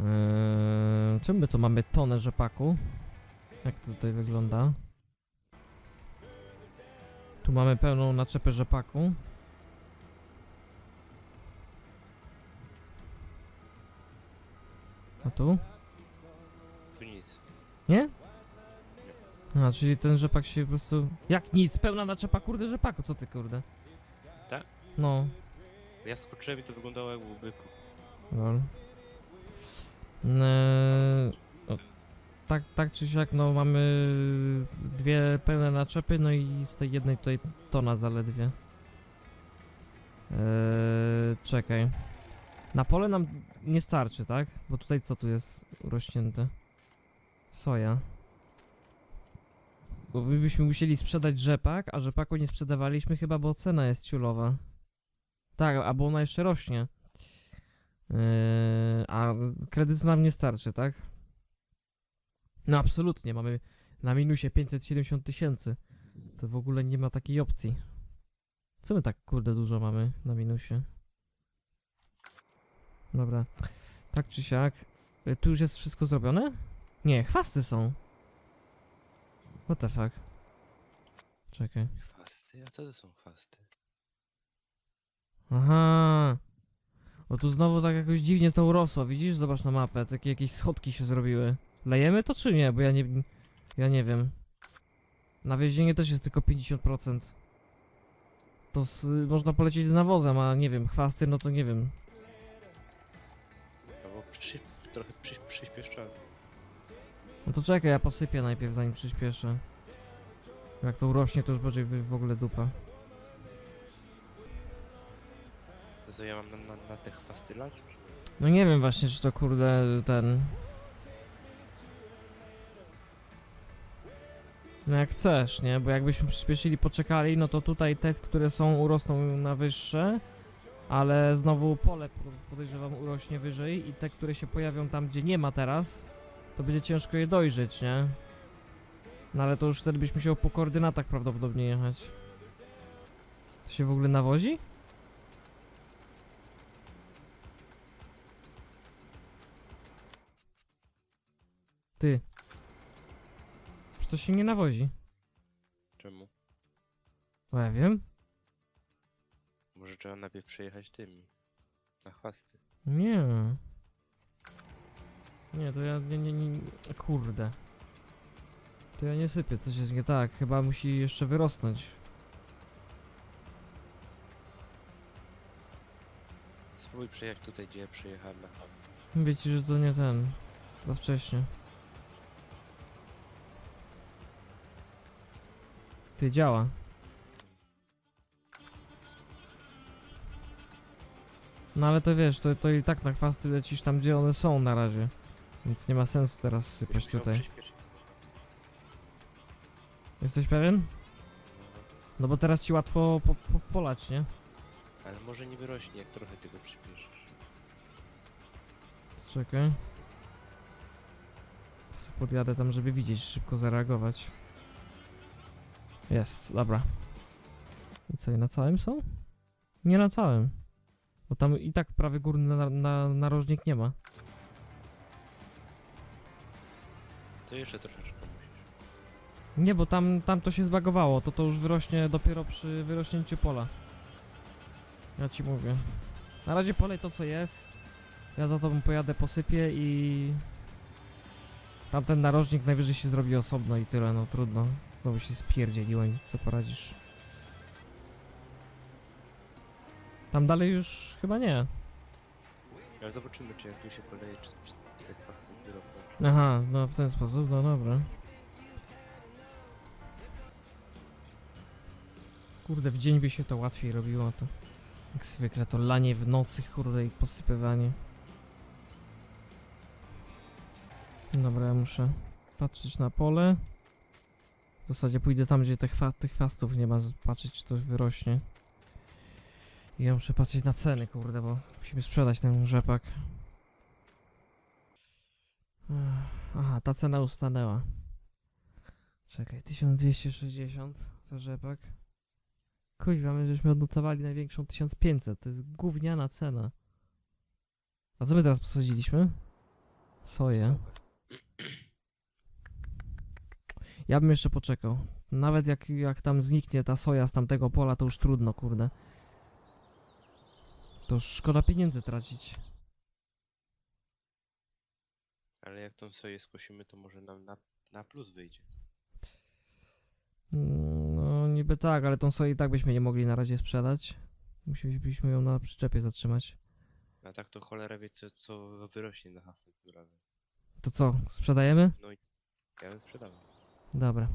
Eee, czym my tu mamy tonę rzepaku? Jak to tutaj wygląda? Tu mamy pełną naczepę rzepaku. A tu? Tu nic. Nie? A, czyli ten rzepak się po prostu... Jak nic? Pełna naczepa kurde rzepaku, co ty kurde? Tak? No. Ja skoczyłem i to wyglądało jak pusty. Lol. Eee, o, tak, tak czy siak, no mamy dwie pełne naczepy, no i z tej jednej tutaj tona zaledwie. Eee, czekaj. Na pole nam nie starczy, tak? Bo tutaj co tu jest urośnięte? Soja. Bo my byśmy musieli sprzedać rzepak, a rzepaku nie sprzedawaliśmy chyba, bo cena jest ciulowa. Tak, albo ona jeszcze rośnie. Yy, a kredytu nam nie starczy, tak? No absolutnie, mamy na minusie 570 tysięcy. To w ogóle nie ma takiej opcji. Co my tak kurde dużo mamy na minusie? Dobra. Tak czy siak. Y, Tu już jest wszystko zrobione? Nie, chwasty są. What the fuck? Czekaj. Chwasty? A co to są chwasty? Aha. O tu znowu tak jakoś dziwnie to urosło, widzisz? Zobacz na mapę, takie jakieś schodki się zrobiły. Lejemy to czy nie? Bo ja nie... Ja nie wiem. Na wiezienie też jest tylko 50%. To z, można polecieć z nawozem, a nie wiem, chwasty, no to nie wiem. Bo przy, trochę przy, przyspieszczałem. No to czekaj, ja posypię najpierw zanim przyspieszę. Jak to urośnie, to już będzie w w ogóle dupa. Co ja mam na, na, te? No nie wiem właśnie, czy to kurde ten... No jak chcesz, nie? Bo jakbyśmy przyspieszyli, poczekali, no to tutaj te, które są, urosną na wyższe, ale znowu pole po- podejrzewam urośnie wyżej i te, które się pojawią tam, gdzie nie ma teraz, to będzie ciężko je dojrzeć, nie? No ale to już wtedy byś musiał po koordynatach prawdopodobnie jechać. To się w ogóle nawozi? Ty. Czy to się nie nawozi? Czemu? No ja wiem. Może trzeba najpierw przejechać tymi. Na chwasty. Nie. Nie, to ja nie, nie, nie, kurde. To ja nie sypię, coś jest nie tak. Chyba musi jeszcze wyrosnąć. Spróbuj przejechać tutaj, gdzie ja przejechałem na chwasty. Wiecie, że to nie ten. Za wcześnie. Ty działa. No ale to wiesz, to, to i tak na chwasty lecisz tam, gdzie one są na razie. Więc nie ma sensu teraz sypać tutaj. Jesteś pewien? No, bo teraz ci łatwo po, po, polać, nie? ale może nie wyrośnie, jak trochę tego przyspieszysz. Czekaj. Podjadę tam, żeby widzieć, szybko zareagować. Jest, dobra. I co, na całym są? Nie na całym. Bo tam i tak prawy górny na, na, narożnik nie ma. To jeszcze troszeczkę musisz. Nie, bo tam, tam to się zbagowało, to to już wyrośnie dopiero przy wyrośnięciu pola. Ja ci mówię. Na razie polej to co jest. Ja za tobą pojadę, posypię i... Tamten narożnik najwyżej się zrobi osobno i tyle, no trudno. Znowu się spierdzieliłem, co poradzisz. Tam dalej już chyba nie. Ale zobaczymy, czy jak tu się poleje, czy, czy te chwasty wyrosną. Aha, no w ten sposób, no dobra. Kurde, w dzień by się to łatwiej robiło, to jak zwykle to lanie w nocy, kurde, i posypywanie. Dobra, ja muszę patrzeć na pole. W zasadzie pójdę tam, gdzie tych, tych chwastów nie ma, patrzeć, czy to wyrośnie. I ja muszę patrzeć na ceny, kurde, bo musimy sprzedać ten rzepak. Aha, ta cena ustanęła. Czekaj, 1260 za rzepak. Kuźwa, my żeśmy odnotowali największą 1500. To jest gówniana cena. A co my teraz posadziliśmy? Soję. Super. Ja bym jeszcze poczekał. Nawet jak, jak tam zniknie ta soja z tamtego pola, to już trudno, kurde. To szkoda pieniędzy tracić. Ale jak tą soję skosimy, to może nam na, na plus wyjdzie. No niby tak, ale tą soję i tak byśmy nie mogli na razie sprzedać. Musielibyśmy ją na przyczepie zatrzymać. A tak to cholera wie, co, co wyrośnie na hasę, która... To co, sprzedajemy? No i ja bym sprzedał. Dobra.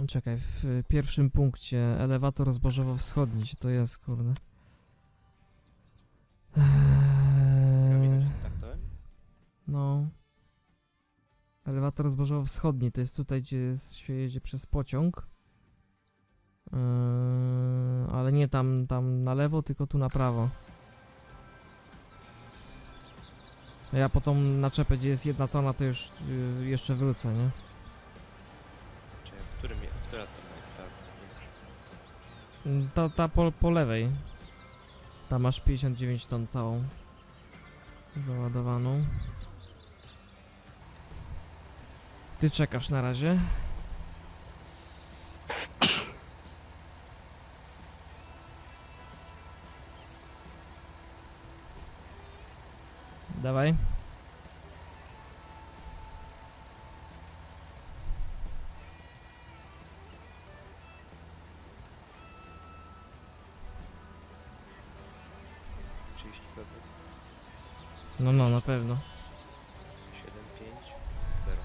No Czekaj, w pierwszym punkcie elewator zbożowo-wschodni, gdzie to jest, kurde? Widać, Eee, tak no. Elewator zbożowo-wschodni, to jest tutaj, gdzie jest, się jedzie przez pociąg. Eee, ale nie tam, tam na lewo, tylko tu na prawo. Ja po tą naczepę, gdzie jest jedna tona, to już y, jeszcze wrócę, nie? Czy w którym, je- która jest ta? Ta, ta po, po lewej. Tam masz 59 ton całą. Załadowaną. Ty czekasz na razie. Dawaj. Procent? No, no, na pewno. Siedem, pięć, zero.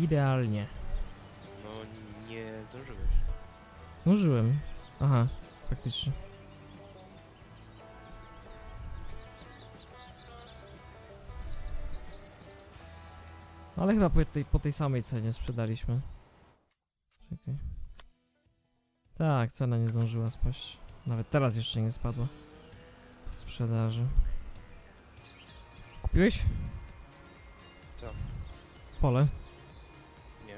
Idealnie. No nie zdążyłeś. Użyłem. Aha, faktycznie. Ale chyba po tej, po tej samej cenie sprzedaliśmy. Czekaj. Tak, cena nie zdążyła spaść. Nawet teraz jeszcze nie spadła. Po sprzedaży. Kupiłeś? Co? Pole. Nie.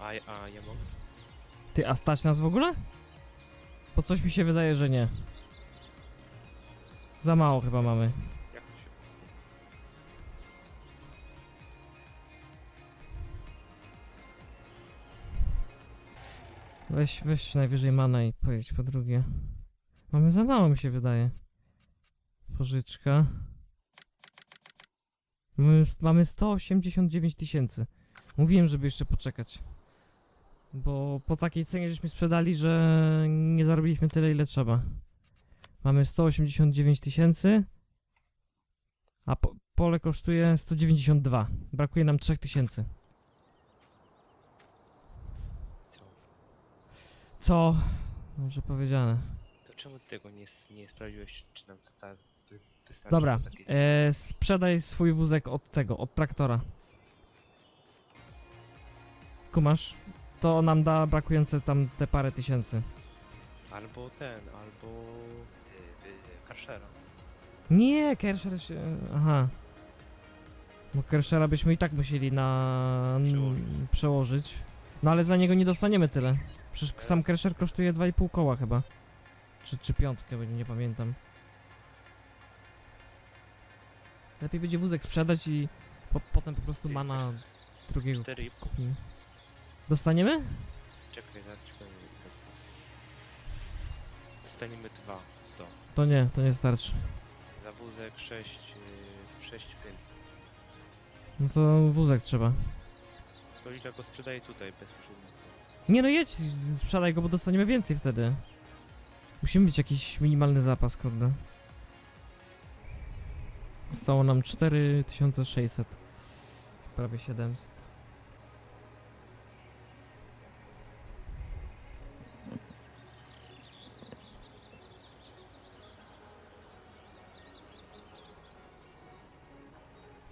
A, a ja mam? Ty, a stać nas w ogóle? Bo coś mi się wydaje, że nie. Za mało chyba mamy. Weź, weź najwyżej mana i pojedź po drugie. Mamy za mało, mi się wydaje. Pożyczka. Mamy, mamy 189 tysięcy. Mówiłem, żeby jeszcze poczekać. Bo po takiej cenie żeśmy sprzedali, że nie zarobiliśmy tyle, ile trzeba. Mamy 189 tysięcy. A po, pole kosztuje 192. Brakuje nam 3000. Co? Dobrze powiedziane. To czemu ty tego nie, s- nie sprawdziłeś, czy nam sta, wy, wystarczy Dobra, e, sprzedaj swój wózek od tego, od traktora. Kumasz? To nam da brakujące tam te parę tysięcy. Albo ten, albo... Yy, yy, Karszera. Nie, Kersher się... Aha. Bo Kershera byśmy i tak musieli na... przełożyć. No ale za niego nie dostaniemy tyle. Przecież sam Kersher kosztuje 2,5 koła chyba. Czy, czy piątkę, bo nie pamiętam. Lepiej będzie wózek sprzedać i po, potem po prostu mana drugiego Cztery i pół. kupimy. Dostaniemy? Czekaj, zaraz powiem. Dostaniemy dwa. Co? To nie, to nie starczy. Za wózek sześć, yy, sześć więcej. No to wózek trzeba. To ile go sprzedaje tutaj bez przyjemności? Nie no jedź, sprzedaj go, bo dostaniemy więcej wtedy. Musimy mieć jakiś minimalny zapas, kurde. Zostało nam 4600. Prawie 700.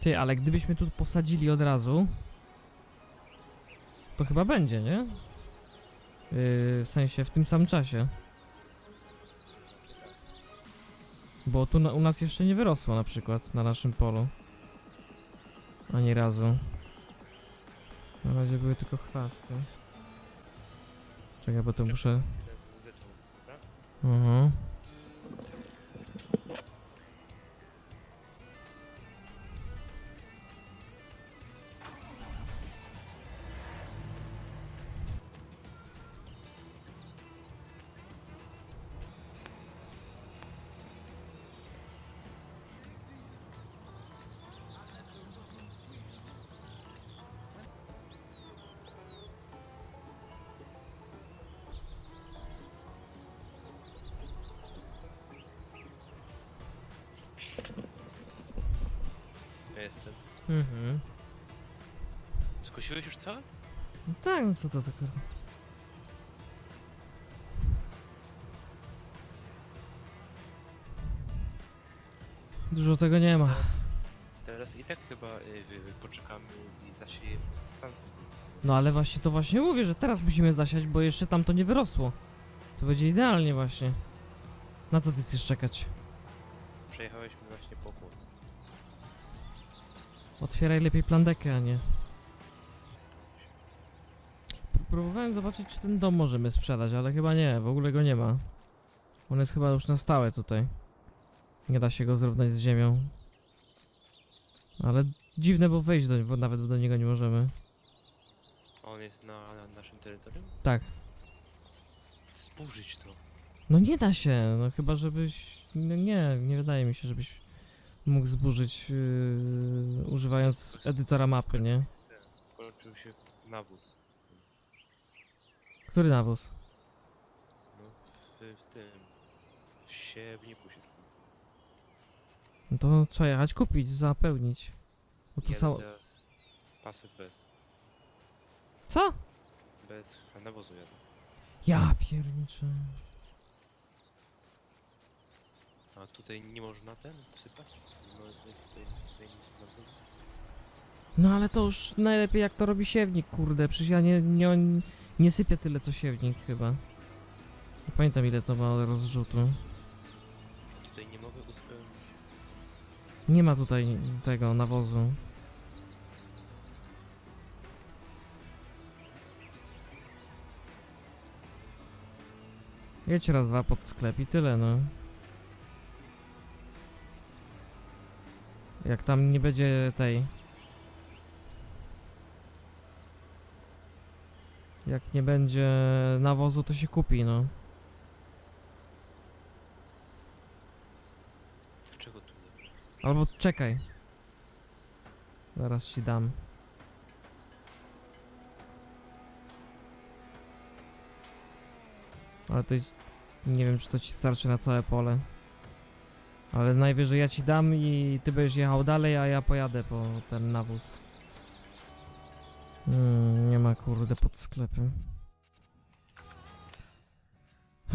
Ty, ale gdybyśmy tu posadzili od razu, to chyba będzie, nie? W sensie w tym samym czasie. Bo tu na, u nas jeszcze nie wyrosło na przykład na naszym polu. Ani razu. Na razie były tylko chwasty. Czekaj, bo to muszę. Mhm. Mhm. Skosiłeś już całe? No tak, no co to tylko. Dużo tego nie ma. Teraz i tak chyba y, wy- wy- poczekamy i zasiejemy stan. No ale właśnie to właśnie mówię, że teraz musimy zasiać, bo jeszcze tam to nie wyrosło. To będzie idealnie właśnie. Na co ty chcesz czekać? Przejechałeś mi właśnie po płot. Otwieraj lepiej plandekę, a nie. Pró- Próbowałem zobaczyć, czy ten dom możemy sprzedać, ale chyba nie, w ogóle go nie ma. On jest chyba już na stałe tutaj. Nie da się go zrównać z ziemią. Ale dziwne, bo wejść do niego, nawet do niego nie możemy. On jest na, na naszym terytorium? Tak. Zburzyć to. No nie da się, no chyba żebyś... No nie, nie wydaje mi się, żebyś mógł zburzyć yy, używając edytora mapy, nie? Skończył się nawóz. Który nawóz? No, w, w tym. W siewniku się skończył. No to trzeba jechać kupić, zapełnić. Bo tu samo... teraz Pasy bez. Co? Bez nawozu jadę. Ja pierniczę. A tutaj nie można ten wsypać? No tutaj, tutaj, tutaj nawozu. No ale to już najlepiej jak to robi siewnik, kurde. Przecież ja nie, nie, nie sypię tyle co siewnik chyba. Nie pamiętam ile to ma rozrzutu. Tutaj nie mogę uzupełnić. Nie ma tutaj tego nawozu. Jedź raz, dwa pod sklep i tyle, no. Jak tam nie będzie tej... Jak nie będzie nawozu, to się kupi, no. Dlaczego tu nie? Albo czekaj. Zaraz ci dam. Ale to jest- nie wiem, czy to ci starczy na całe pole. Ale najwyżej ja ci dam i ty będziesz jechał dalej, a ja pojadę po ten nawóz. Hmm, nie ma kurde pod sklepem.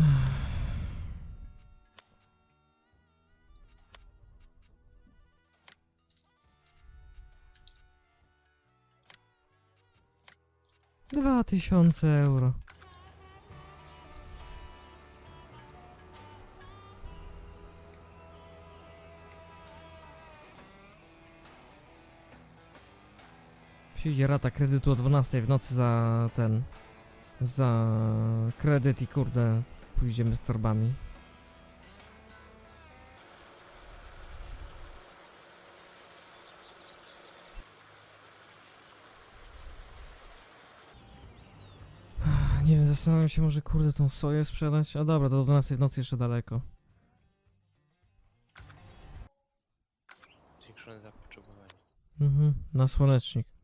Dwa tysiące euro. Przyjdzie rata kredytu o 12 w nocy za ten. Za kredyt i kurde, pójdziemy z torbami. Nie wiem, zastanawiam się może kurde tą soję sprzedać. A dobra, do 12 w nocy jeszcze daleko. Zwiększone zapotrzebowanie Mhm, na słonecznik.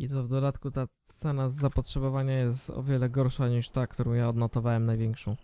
I to w dodatku ta cena zapotrzebowania jest o wiele gorsza niż ta, którą ja odnotowałem największą.